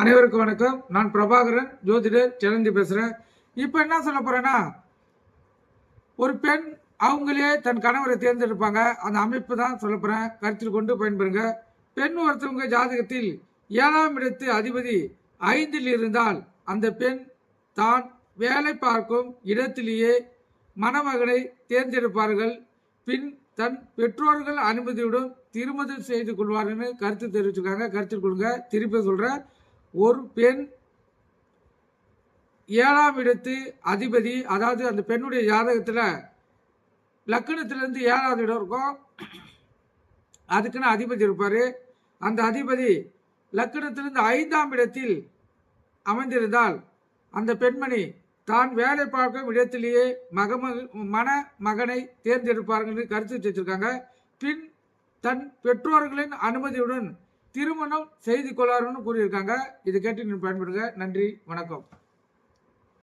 அனைவருக்கும் வணக்கம். நான் பிரபாகரன் ஜோதிடர் சிலந்தி பேசுகிறேன் இப்போ என்ன சொல்ல போகிறேன்னா ஒரு பெண் அவங்களே தன் கணவரை தேர்ந்தெடுப்பாங்க. அந்த அமைப்பு தான் சொல்ல போகிறேன் கருத்தில் கொண்டு பயன்பெறுங்க. பெண் ஒருத்தவங்க ஜாதகத்தில் ஏழாம் இடத்து அதிபதி ஐந்தில் இருந்தால் அந்த பெண் தான் வேலை பார்க்கும் இடத்திலேயே மணமகனை தேர்ந்தெடுப்பார்கள். பின் தன் பெற்றோர்கள் அனுமதியுடன் திருமணம் செய்து கொள்வார்கள்னு கருத்து தெரிவிச்சிருக்காங்க. கருத்தில் கொள்ளுங்க. திருப்பி சொல்கிறேன் ஒரு பெண் ஏழாம் இடத்து அதிபதி அதாவது அந்த பெண்ணுடைய ஜாதகத்தில் லக்கணத்திலேருந்து ஏழாவது இடம் இருக்கும். அதுக்குன்னு அதிபதி இருப்பார். அந்த அதிபதி லக்கணத்திலிருந்து ஐந்தாம் இடத்தில் அமைந்திருந்தால் அந்த பெண்மணி தான் வேலை பார்க்கும் இடத்திலேயே மகமக மன மகனை தேர்ந்தெடுப்பார்கள் கருத்து வச்சிருக்காங்க பின் தன் பெற்றோர்களின் அனுமதியுடன் திருமணம் செய்து கொள்ளாருன்னு கூறியிருக்காங்க. இது கேட்டு நீங்கள் பயன்படுங்க நன்றி. வணக்கம்.